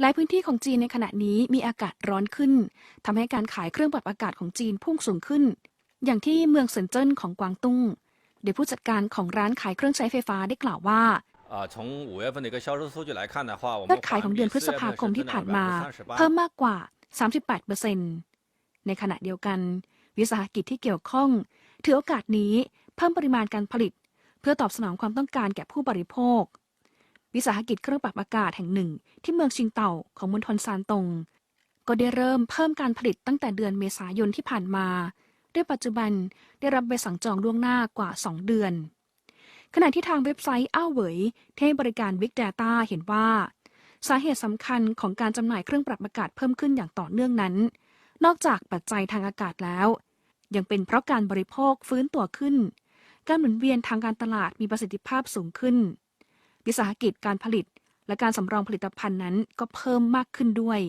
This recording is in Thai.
หลายพื้นที่ของจีนในขณะนี้มีอากาศร้อนขึ้น ทำให้การขายเครื่องปรับอากาศของจีนพุ่งสูงขึ้น อย่างที่เมืองเซินเจิ้นของกวางตุ้งโดยผู้จัดการของร้านขายเครื่องใช้ไฟฟ้าได้กล่าวว่ายอดขายของเดือนพฤษภาคมที่ผ่านมา เพิ่มมากกว่า 38เปอร์เซ็นต์ในขณะเดียวกัน วิสาหกิจที่เกี่ยวข้อง ถือโอกาสนี้เพิ่มปริมาณการผลิต เพื่อตอบสนองความต้องการแก่ผู้บริโภค วิสาหกิจเครื่องปรับอากาศแห่งหนึ่ง ที่เมืองชิงเต่าของมณฑลซานตง ก็ได้เริ่มเพิ่มการผลิตตั้งแต่เดือนเมษายนที่ผ่านมาด้วยปัจจุบันได้รับใบสั่งจองล่วงหน้ากว่า 2 เดือน ขณะที่ทางเว็บไซต์อ้าวเหวยที่ให้บริการ Big Data เห็นว่า สาเหตุสำคัญของการจำหน่ายเครื่องปรับอากาศเพิ่มขึ้นอย่างต่อเนื่องนั้น นอกจากปัจจัยทางอากาศแล้ว ยังเป็นเพราะการบริโภคฟื้นตัวขึ้น การหมุนเวียนทางการตลาดมีประสิทธิภาพสูงขึ้น วิสาหกิจการผลิต และการสำรองผลิตภัณฑ์นั้นก็เพิ่มมากขึ้นด้วย